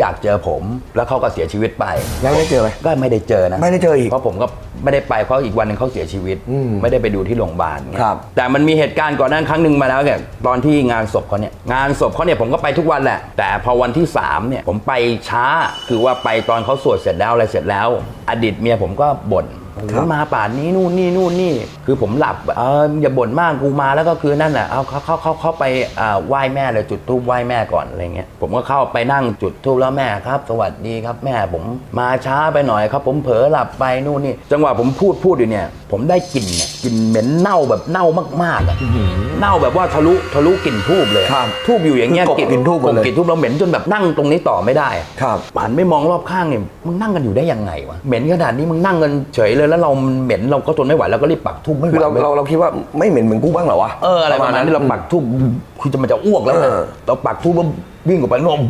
อยากเจอผมแล้วเขาก็เสียชีวิตไปยังได้เจอไหมก็ไม่ได้เจอนะไม่ได้เจออีกเพราะผมก็ไม่ได้ไปเพราะอีกวันหนึงเขาเสียชีวิต อืมไม่ได้ไปดูที่โรงพยาบาลเนี่ยครับแต่มันมีเหตุการณ์ก่อนหนั้นครั้งหนึ่งมาแล้วเนี่ยตอนที่งานศพเขาเนี่ยงานศพเขาเนี่ยผมก็ไปทุกวันแหละ แต่พอวันที่สามเนี่ยผมไปช้าคือว่าไปตอนเขาสวดเสร็จแล้วอะไรเสร็จแล้ว อดีตเมียผมก็บ่น ครับมาป่านนี้นู่นนี่นู่นนี่ คือผมหลับเอออย่าบ่นมากกูมาแล้วก็คือนั่นแหละเอาเขาเขาเขาเขาไปอ่าไหว้แม่เลยจุดธูปไหว้แม่ก่อนอะไรเงี้ยผมก็เข้าไปนั่งจุดธูปแล้วแม่ครับ สวัสดีครับแม่ผมมาช้าไปหน่อยครับ ผมเผลอหลับไปนู่นนี่ จังหวะผมพูดพูดอยู่เนี่ย ผมได้กลิ่นเนี่ยกลิ่นเหม็นเน่าแบบเน่ามากๆอะเน่าแบบว่าทะลุทะลุกลิ่นทูบเลยครับทูบอยู่อย่างเงี้ยคือกบกลิ่นธูปหมดเลยกบกลิ่นทูบเราเหม็นจนแบบนั่งตรงนี้ต่อไม่ได้ครับหันไม่มองรอบข้างเนี่ยมึงนั่งกันอยู่ได้ยังไงวะเหม็นขนาดนี้มึงนั่งกันเฉยเลยแล้วเรามันเหม็นเราก็ทนไม่ไหวเราก็รีบปักทูบไม่ไหวคือเราไม่เราเราคิดว่าไม่เหม็นเหมือนกูบ้างเหรอวะเอออะไรประมาณนั้นเราปักทูบคือจะมันจะอ้วกแล้วนะเออเราปักทูบแล้ววิ่งออกไปนม